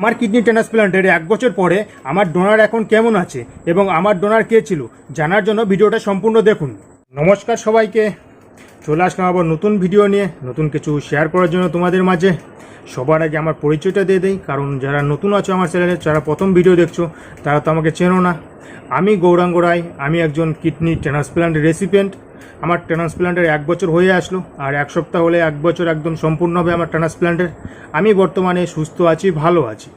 আমার কিডনি ট্রান্সপ্লান্টের এক বছর পরে আমার ডোনার এখন কেমন আছে এবং আমার ডোনার কে ছিল, জানার জন্য ভিডিওটা সম্পূর্ণ দেখুন। নমস্কার সবাইকে, চলে আসলাম আবার নতুন ভিডিও নিয়ে, নতুন কিছু শেয়ার করার জন্য তোমাদের মাঝে। সবার আগে আমার পরিচয়টা দিয়ে দিই, কারণ যারা নতুন আছো আমার চ্যানেলে যারা প্রথম ভিডিও দেখছ, তারা তো আমাকে চেনো না। আমি গৌরাঙ্গ রায়, আমি একজন কিডনি ট্রান্সপ্লান্ট রেসিপিয়েন্ট আমার ট্রান্সপ্লান্টের এক বছর হয়ে আসলো আর এক সপ্তাহ হলে এক বছর একদম সম্পূর্ণ হবে আমার ট্রান্সপ্লান্টের আমি বর্তমানে সুস্থ আছি, ভালো আছি।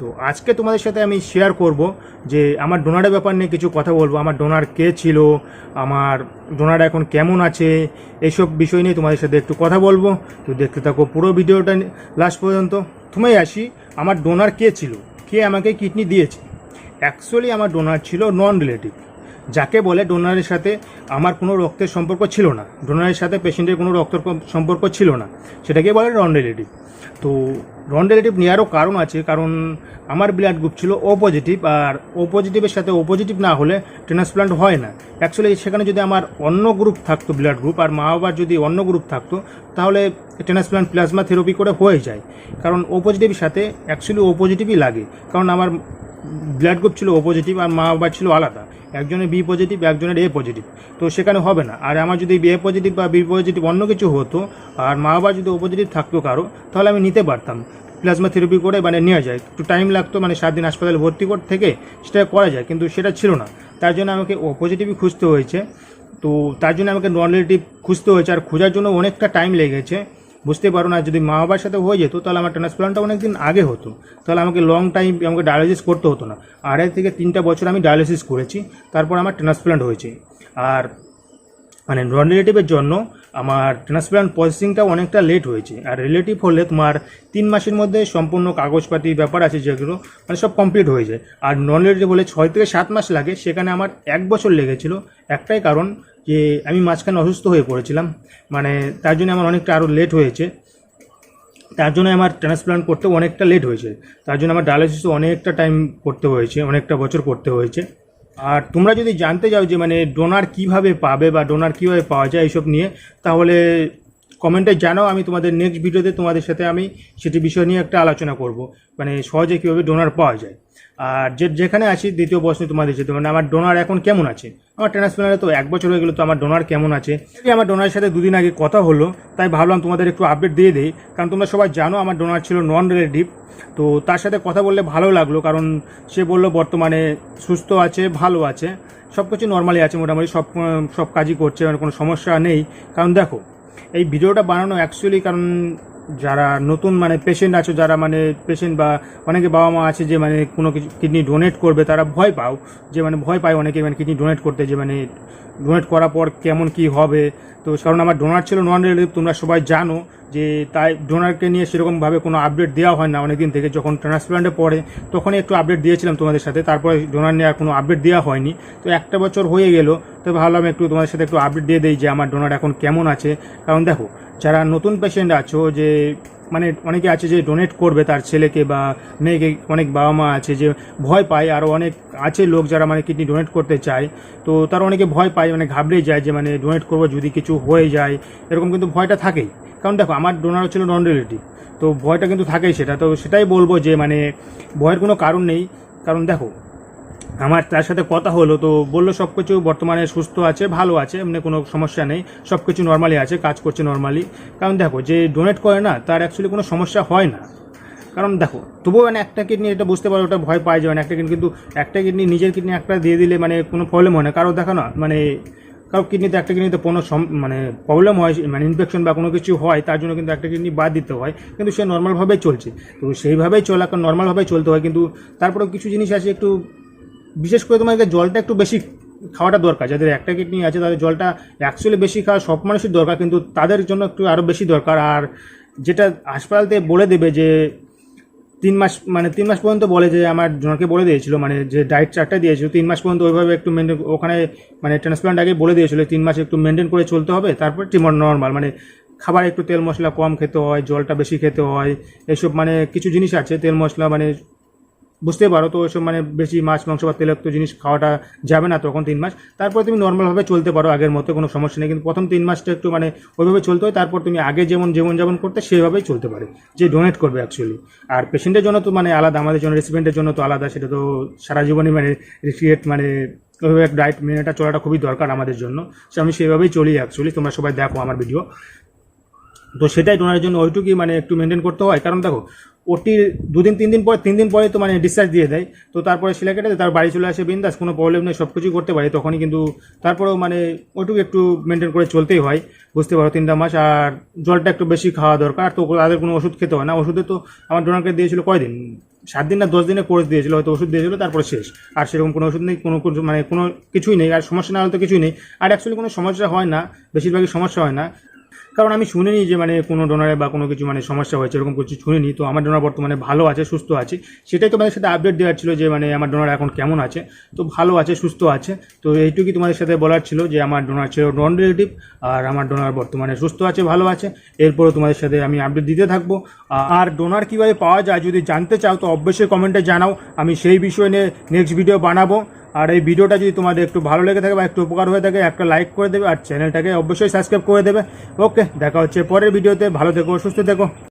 তো আজকে তোমাদের সাথে আমি শেয়ার করব যে আমার ডোনারের ব্যাপার নিয়ে কিছু কথা বলব। আমার ডোনার কে ছিল, আমার ডোনার এখন কেমন আছে এইসব বিষয় নিয়ে তোমাদের সাথে একটু কথা বলব। তো দেখতে থাকো পুরো ভিডিওটা লাস্ট পর্যন্ত। তুমি আসি, আমার ডোনার কে ছিল? কে আমাকে কিডনি দিয়েছে? অ্যাকচুয়ালি আমার ডোনার ছিল নন রিলেটিভ যাকে বলে ডোনারের সাথে আমার কোনো রক্তের সম্পর্ক ছিল না, ডোনারের সাথে পেশেন্টের কোনো রক্তের সম্পর্ক ছিল না, সেটাকে বলে নন রিলেটিভ তো নন রিলেটিভ নেওয়ারও কারণ আছে, কারণ আমার ব্লাড গ্রুপ ছিল ও পজিটিভ আর ও পজিটিভের সাথে ও পজিটিভ না হলে ট্রান্সপ্লান্ট হয় না। অ্যাকচুয়ালি সেখানে যদি আমার অন্য গ্রুপ থাকতো ব্লাড গ্রুপ আর মা বাবার যদি অন্য গ্রুপ থাকতো, তাহলে ট্রান্সপ্লান্ট প্লাজমা থেরাপি করে হয়ে যায়। কারণ ও পজিটিভের সাথে অ্যাকচুয়ালি ও পজিটিভই লাগে, কারণ আমার ব্লাড গ্রুপ ছিল ও পজিটিভ আর মা বাবার ছিল আলাদা। একজনের বি পজিটিভ একজনের এ পজিটিভ তো সেখানে হবে না। আর আমার যদি এ পজিটিভ বা বি পজিটিভ অন্য কিছু হতো, আর মা বাবা যদি ও পজিটিভ থাকতো কারও, তাহলে আমি নিতে পারতাম। প্লাজমা থেরাপি করে মানে নেওয়া যায়। একটু টাইম লাগতো মানে সাত দিন হাসপাতালে ভর্তি করতে থেকে সেটা করা যায়, কিন্তু সেটা ছিল না। তার জন্য আমাকে ও পজিটিভই খুঁজতে হয়েছে। তো তার জন্য আমাকে নন রিলেটিভ খুঁজতে হয়েছে। আর খোঁজার জন্য অনেকটা টাইম লেগেছে। বুঝতে পারো না, যদি মা বাবার সাথে হয়ে যেত, তাহলে আমার ট্রান্সপ্লান্টটা অনেক দিন আগে হতো। তাহলে আমাকে লং টাইম আমাকে ডায়ালিসিস করতে হতো না। আড়াই থেকে তিনটা বছর আমি ডায়ালিসিস করেছি, তারপর আমার ট্রান্সপ্লান্ট হয়েছে। আর মানে নন রিলেটিভের জন্য আমার ট্রান্সপ্লান্ট প্রসেসিংটা অনেকটা লেট হয়েছে। আর রিলেটিভ হলে তোমার তিন মাসের মধ্যে সম্পূর্ণ কাগজপাতি ব্যাপার আছে যেগুলো মানে সব কমপ্লিট হয়ে যায়। আর নন রিলেটিভ হলে ছয় থেকে সাত মাস লাগে, সেখানে আমার এক বছর লেগেছিল। একটাই কারণ যে আমি মাঝখানে অসুস্থ হয়ে পড়েছিলাম মানে তার জন্য আমার অনেকটা আরও লেট হয়েছে। তার জন্য আমার ট্রান্সপ্লান্ট করতে অনেকটা লেট হয়েছে। তার জন্য আমার ডায়ালিসিস অনেকটা টাইম করতে হয়েছে, অনেকটা বছর করতে হয়েছে। আর তোমরা যদি জানতে চাও যে মানে ডোনার কীভাবে পাবে বা ডোনার কীভাবে পাওয়া যায় এইসব নিয়ে, তাহলে কমেন্টে জানাও, আমি তোমাদের নেক্সট ভিডিওতে তোমাদের সাথে আমি সেটি বিষয় নিয়ে একটা আলোচনা করব। মানে সহজে কীভাবে ডোনার পাওয়া যায়। আর যে যেখানে আছি, দ্বিতীয় প্রশ্ন তোমাদের সাথে মানে আমার ডোনার এখন কেমন আছে? আমার ট্রান্সপ্লান্টে তো এক বছর হয়ে গেলো, তো আমার ডোনার কেমন আছে? আমার ডোনারের সাথে দুদিন আগে কথা হলো, তাই ভাবলাম তোমাদের একটু আপডেট দিয়ে দিই। কারণ তোমরা সবাই জানো, আমার ডোনার ছিল নন রিলেটিভ তো তার সাথে কথা বললে ভালো লাগল, কারণ সে বলল, বর্তমানে সুস্থ আছে, ভালো আছে। সব কিছু নর্মালি আছে মোটামুটি, সব সব কাজই করছে মানে কোনো সমস্যা নেই। কারণ দেখো এই ভিডিওটা বানানো অ্যাকচুয়ালি কারণ যারা নতুন মানে পেশেন্ট আছে, যারা মানে পেশেন্ট বা অনেকে বাবা মা আছে যে মানে কোনো কিছু কিডনি ডোনেট করবে, তারা ভয় পাও যে মানে ভয় পায় অনেকে মানে কিডনি ডোনেট করতে যে মানে ডোনেট করার পর কেমন কি হবে। তো কারণ আমার ডোনার ছিল নন রিলেটিভ তোমরা সবাই জানো যে তাই ডোনারকে নিয়ে সেরকমভাবে কোনো আপডেট দেওয়া হয় না অনেকদিন থেকে। যখন ট্রান্সপ্লান্টে পড়ে, তখনই একটু আপডেট দিয়েছিলাম তোমাদের সাথে, তারপরে ডোনার নিয়ে আর কোনো আপডেট দেওয়া হয়নি। তো একটা বছর হয়ে গেল, তো ভাবলাম একটু তোমাদের সাথে একটু আপডেট দিয়ে দিই যে আমার ডোনার এখন কেমন আছে। কারণ দেখো যারা নতুন পেশেন্ট আছো, যে মানে অনেকে আছে যে ডোনেট করবে তার ছেলেকে বা মেয়েকে, অনেক বাবা মা আছে যে ভয় পায় আরও অনেক আছে লোক যারা মানে কিডনি ডোনেট করতে চায়, তো তারা অনেকে ভয় পায় মানে ঘাবড়ে যায় যে মানে ডোনেট করব যদি কিছু হয়ে যায়, এরকম কিন্তু ভয়টা থাকেই। কারণ দেখো, আমার ডোনার ছিল নন রিলেটিভ তো ভয়টা কিন্তু থাকেই সেটা, তো সেটাই বলব যে মানে ভয়ের কোনো কারণ নেই। কারণ দেখো আমার তার সাথে কথা হলো, তো বলল সব কিছু বর্তমানে সুস্থ আছে, ভালো আছে, এমনি কোনো সমস্যা নেই সব কিছু নর্মালি আছে, কাজ করছে নর্মালি কারণ দেখো, যে ডোনেট করে না, তার অ্যাকচুয়ালি কোনো সমস্যা হয় না। কারণ দেখো, তবুও মানে একটা কিডনি, এটা বুঝতে পারো, ওটা ভয় পায় যায় না, একটা কিডনি, কিন্তু একটা কিডনি নিজের কিডনি একটা দিয়ে দিলে মানে কোনো প্রবলেম হয় না। কারও দেখো না মানে কারও কিডনিতে একটা কিডনিতে কোনো মানে প্রবলেম হয় মানে ইনফেকশন বা কোনো কিছু হয়, তার জন্য কিন্তু একটা কিডনি বাদ দিতে হয়, কিন্তু সে নর্মালভাবেই চলছে। তো সেইভাবেই চলা কারণ নর্মালভাবেই চলতে হয়, কিন্তু তারপরেও কিছু জিনিস আছে, একটু বিশেষ করে তোমাকে জলটা একটু বেশি খাওয়াটা দরকার। যাদের একটা কিডনি আছে, তাদের জলটা অ্যাকচুয়ালি বেশি খাওয়া সব মানুষের দরকার, কিন্তু তাদের জন্য একটু আরও বেশি দরকার। আর যেটা হাসপাতাল থেকে বলে দেবে যে, তিন মাস মানে তিন মাস পর্যন্ত বলে যে, আমার জনকে বলে দিয়েছিল মানে যে ডায়েট চার্টটা দিয়েছিল, তিন মাস পর্যন্ত ওইভাবে একটু মেনটেন ওখানে মানে ট্রান্সপ্লান্ট আগে বলে দিয়েছিল, তিন মাস একটু মেনটেন করে চলতে হবে, তারপর টিমর নর্মাল মানে খাবার একটু তেল মশলা কম খেতে হয়, জলটা বেশি খেতে হয় এসব মানে কিছু জিনিস আছে, তেল মশলা মানে বুঝতে পারো, তো ওইসব মানে বেশি মাছ, মাংস বা তেলাক্ত জিনিস খাওয়াটা যাবে না তখন তিন মাস। তারপর তুমি নর্মালভাবে চলতে পারো আগের মতো, কোনো সমস্যা নেই। কিন্তু প্রথম তিন মাসটা একটু মানে ওইভাবে চলতে হয়, তারপর তুমি আগে যেমন যেমন করতে সেভাবেই চলতে পারে, যে ডোনেট করবে অ্যাকচুয়ালি আর পেশেন্টের জন্য তো মানে আলাদা, আমাদের জন্য রেসিপেন্টের জন্য তো আলাদা, সেটা তো সারা জীবনই মানে রিক্রিয়েট মানে ওইভাবে ডায়েট মেনেটা চলাটা খুবই দরকার আমাদের জন্য। সে আমি সেভাবেই চলি অ্যাকচুয়ালি তোমরা সবাই দেখো আমার ভিডিও তো সেটাই ডোনারের জন্য ওইটুকুই মানে একটু মেনটেন করতে হয়। কারণ দেখো ওটির দুদিন, তিন দিন পরে, তিন দিন পরে তো মানে ডিসচার্জ দিয়ে দেয়। তো তারপরে শিলা কেটে তার বাড়ি চলে আসে বিন্দাস, কোনো প্রবলেম নেই সব কিছুই করতে পারে। তখনই কিন্তু তারপরেও মানে ওইটুকু একটু মেনটেন করে চলতেই হয়, বুঝতে পারো তিনটা মাস। আর জলটা একটু বেশি খাওয়া দরকার। তো তাদের কোনো ওষুধ খেতে হয় না। ওষুধে তো আমার ডোনারকে দিয়েছিল কয়দিন? সাত দিন না দশ দিনে কোর্স দিয়েছিল, হয়তো ওষুধ দিয়েছিল, তারপরে শেষ। আর সেরকম কোনো ওষুধ নেই, কোনো মানে কোনো কিছুই নেই। আর সমস্যা না হলে তো কিছুই নেই। আর অ্যাকচুয়ালি কোনো সমস্যা হয় না, বেশিরভাগই সমস্যা হয় না। কারণ আমি শুনিনি যে মানে কোনো ডোনারে বা কোনো কিছু মানে সমস্যা হয়েছে, এরকম কিছু শুনিনি। তো আমার ডোনার বর্তমানে ভালো আছে, সুস্থ আছে। সেটাই তোমাদের সাথে আপডেট দেওয়ার ছিল যে মানে আমার ডোনার এখন কেমন আছে। তো ভালো আছে, সুস্থ আছে। তো এইটুকুই তোমাদের সাথে বলার ছিল যে আমার ডোনার ছিল নন রিলেটিভ আর আমার ডোনার বর্তমানে সুস্থ আছে, ভালো আছে। এরপরও তোমাদের সাথে আমি আপডেট দিতে থাকব। আর ডোনার কীভাবে পাওয়া যায় যদি জানতে চাও, তো অবশ্যই কমেন্টে জানাও। আমি সেই বিষয় নিয়ে নেক্সট ভিডিও বানাবো। আর এই ভিডিওটা যদি তোমাদের একটু ভালো লেগে থাকে বা একটু উপকার হয়ে থাকে, একটা লাইক করে দেবে আর চ্যানেলটাকে অবশ্যই সাবস্ক্রাইব করে দেবে। ওকে দেখা হচ্ছে পরের ভিডিওতে। ভালো থেকো, সুস্থ থেকো।